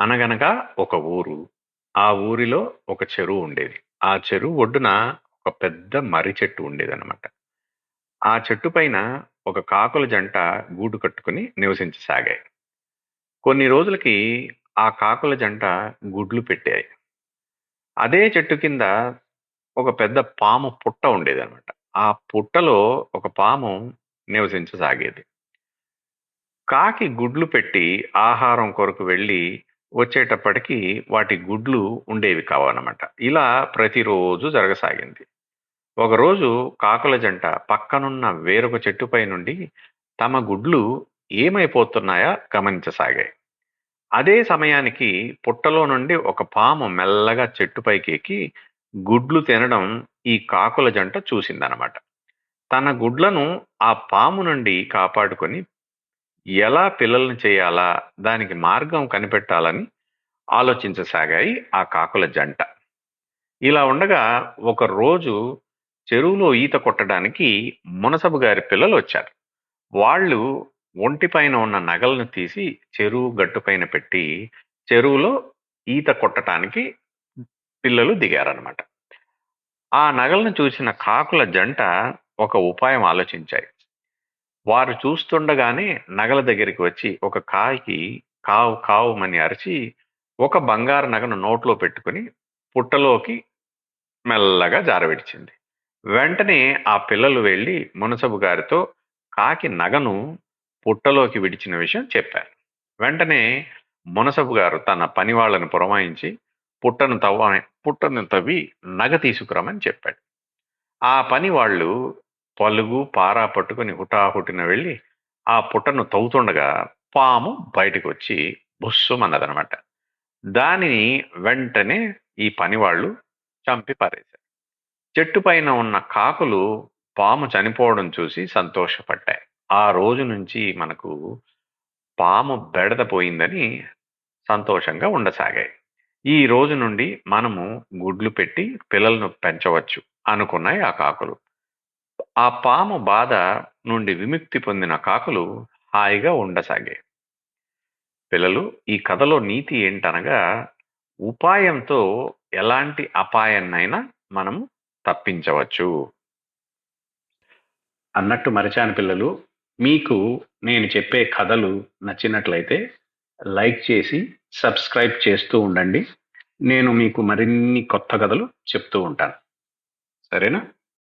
అనగనగా ఒక ఊరు. ఆ ఊరిలో ఒక చెరువు ఉండేది. ఆ చెరువు ఒడ్డున ఒక పెద్ద మర్రి చెట్టు ఉండేదనమాట. ఆ చెట్టు పైన ఒక కాకుల జంట గూడు కట్టుకుని నివసించసాగాయి. కొన్ని రోజులకి ఆ కాకుల జంట గుడ్లు పెట్టాయి. అదే చెట్టు కింద ఒక పెద్ద పాము పుట్ట ఉండేదనమాట. ఆ పుట్టలో ఒక పాము నివసించసాగేది. కాకి గుడ్లు పెట్టి ఆహారం కొరకు వెళ్ళి వచ్చేటప్పటికి వాటి గుడ్లు ఉండేవి కావనమాట ఇలా ప్రతిరోజు జరగసాగింది. ఒకరోజు కాకుల జంట పక్కనున్న వేరొక చెట్టుపై నుండి తమ గుడ్లు ఏమైపోతున్నాయా గమనించసాగాయి. అదే సమయానికి పుట్టలో నుండి ఒక పాము మెల్లగా చెట్టుపైకి ఎక్కి గుడ్లు తినడం ఈ కాకుల జంట చూసిందనమాట. తన గుడ్లను ఆ పాము నుండి కాపాడుకొని ఎలా పిల్లల్ని చేయాలా దానికి మార్గం కనిపెట్టాలని ఆలోచించసాగాయి ఆ కాకుల జంట. ఇలా ఉండగా ఒక రోజు చెరువులో ఈత కొట్టడానికి మునసబు గారి పిల్లలు వచ్చారు. వాళ్ళు ఒంటిపైన ఉన్న నగలను తీసి చెరువు గట్టుపైన పెట్టి చెరువులో ఈత కొట్టడానికి పిల్లలు దిగారనమాట. ఆ నగలను చూసిన కాకుల జంట ఒక ఉపాయం ఆలోచించాయి. వారు చూస్తుండగానే నగల దగ్గరికి వచ్చి ఒక కాకి కావు కావుమని అరిచి ఒక బంగారు నగను నోట్లో పెట్టుకుని పుట్టలోకి మెల్లగా జారవిడిచింది. వెంటనే ఆ పిల్లలు వెళ్ళి మునసబు గారితో కాకి నగను పుట్టలోకి విడిచిన విషయం చెప్పారు. వెంటనే మునసబు గారు తన పనివాళ్ళను పురమాయించి పుట్టను తవ్వ పుట్టను తవ్వి నగ తీసుకురమని చెప్పాడు. ఆ పని వాళ్ళు పలుగు పారా పట్టుకుని హుటాహుటిన వెళ్ళి ఆ పుట్టను తవ్వుతుండగా పాము బయటకు వచ్చి బుస్సుమన్నదనమాట. దానిని వెంటనే ఈ పనివాళ్ళు చంపి పారేశారు. చెట్టు పైన ఉన్న కాకులు పాము చనిపోవడం చూసి సంతోషపడ్డాయి. ఆ రోజు నుంచి మనకు పాము బెడద పోయిందని సంతోషంగా ఉండసాగాయి. ఈ రోజు నుండి మనము గుడ్లు పెట్టి పిల్లలను పెంచవచ్చు అనుకున్నాయి ఆ కాకులు. ఆ పాము బాధ నుండి విముక్తి పొందిన కాకులు హాయిగా ఉండసాగాయి. పిల్లలు ఈ కథలో నీతి ఏంటనగా ఉపాయంతో ఎలాంటి అపాయాన్నైనా మనం తప్పించవచ్చు. అన్నట్టు మరిచాను పిల్లలు మీకు నేను చెప్పే కథలు నచ్చినట్లయితే లైక్ చేసి సబ్స్క్రైబ్ చేస్తూ ఉండండి నేను మీకు మరిన్ని కొత్త కథలు చెప్తూ ఉంటాను సరేనా